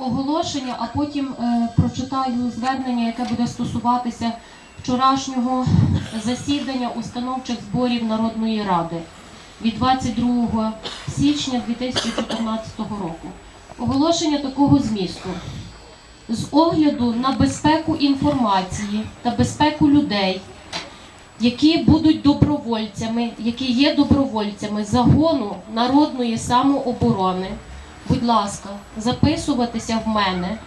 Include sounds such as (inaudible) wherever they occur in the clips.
оголошення, а потім е, прочитаю звернення, яке буде стосуватися вчорашнього засідання установчих зборів Народної Ради від 22 січня 2014 року. Оголошення такого змісту. З огляду на безпеку інформації та безпеку людей, які будуть добровольцями, які є добровольцями загону народної самооборони, будь ласка, записуватися в мене.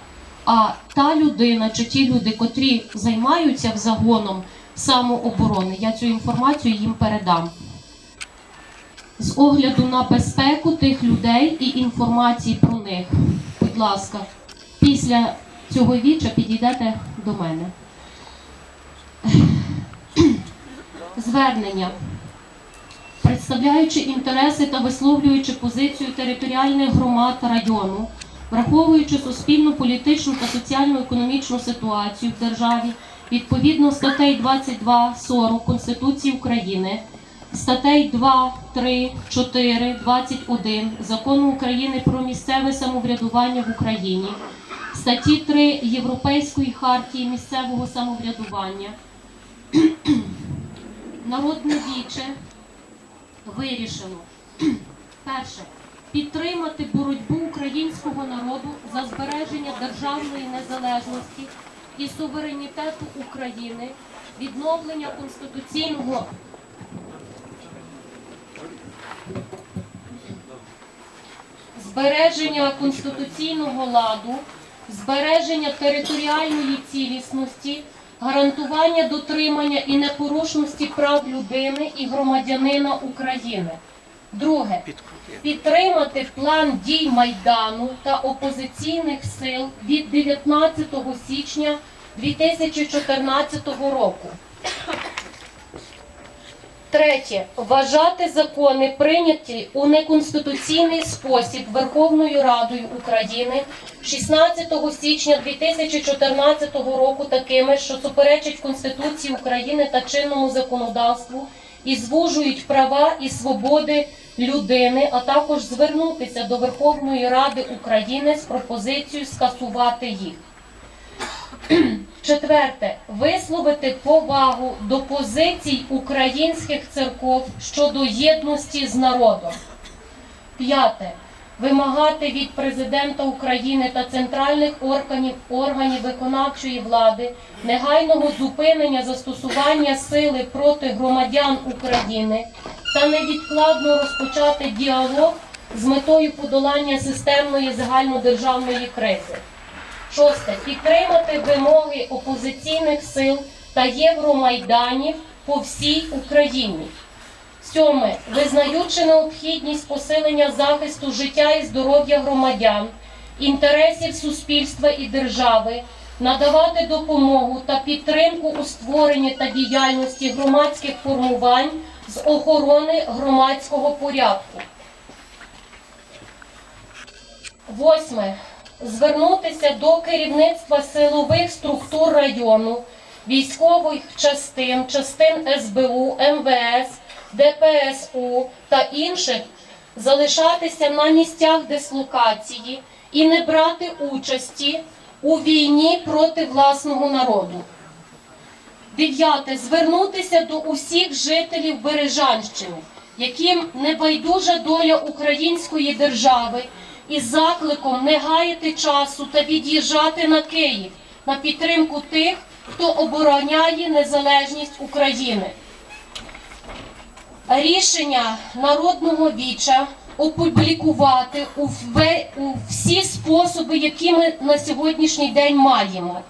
А та людина чи ті люди, котрі займаються загоном самооборони, я цю інформацію їм передам. З огляду на безпеку тих людей і інформації про них, будь ласка, після цього віча підійдете до мене. Звернення. Представляючи інтереси та висловлюючи позицію територіальних громад району, враховуючи суспільну, політичну та соціально-економічну ситуацію в державі відповідно статей 22-40 Конституції України, статей 2, 3, 4, 21 Закону України про місцеве самоврядування в Україні, статті 3 Європейської хартії місцевого самоврядування, (clears throat) народне віче вирішено. (clears throat) Перше. Підтримати боротьбу українського народу за збереження державної незалежності і суверенітету України, відновлення конституційного збереження конституційного ладу, збереження територіальної цілісності, гарантування дотримання і непорушності прав людини і громадянина України. Друге підтримати план дій Майдану та опозиційних сил від 19 січня 2014 року. Третє. Вважати закони, прийняті у неконституційний спосіб Верховною Радою України 16 січня 2014 року такими, що суперечать Конституції України та чинному законодавству і звужують права і свободи людини, а також звернутися до Верховної Ради України з пропозицією скасувати їх. (clears throat) Четверте, висловити повагу до позицій українських церков щодо єдності з народом. П'яте. Вимагати від президента України та центральних органів, органів виконавчої влади негайного зупинення застосування сили проти громадян України та невідкладно розпочати діалог з метою подолання системної загальнодержавної кризи. Шосте. Підтримати вимоги опозиційних сил та Євромайданів по всій Україні. Сьоме. Визнаючи необхідність посилення захисту життя і здоров'я громадян, інтересів суспільства і держави, надавати допомогу та підтримку у створенні та діяльності громадських формувань з охорони громадського порядку. Восьме. Звернутися до керівництва силових структур району, військових частин, частин СБУ, МВС, ДПСУ та інших залишатися на місцях дислокації і не брати участі у війні проти власного народу. Дев'яте. Звернутися до усіх жителів Бережанщини, яким небайдужа доля української держави, із закликом не гаяти часу та від'їжджати на Київ на підтримку тих, хто обороняє незалежність України. Рішення народного віча опублікувати у, всі способи, які ми на сьогоднішній день маємо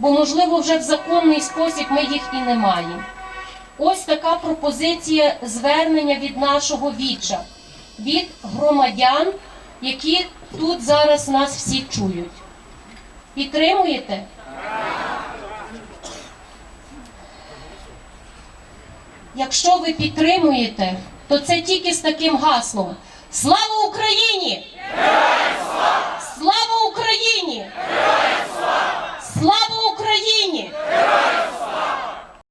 бо, можливо, вже в законний спосіб ми їх і не маємо. Ось така пропозиція звернення від нашого віча, від громадян, які тут зараз нас всі чують. Підтримуєте? Якщо ви підтримуєте, то це тільки з таким гаслом. Слава Україні! Слава Україні! Слава!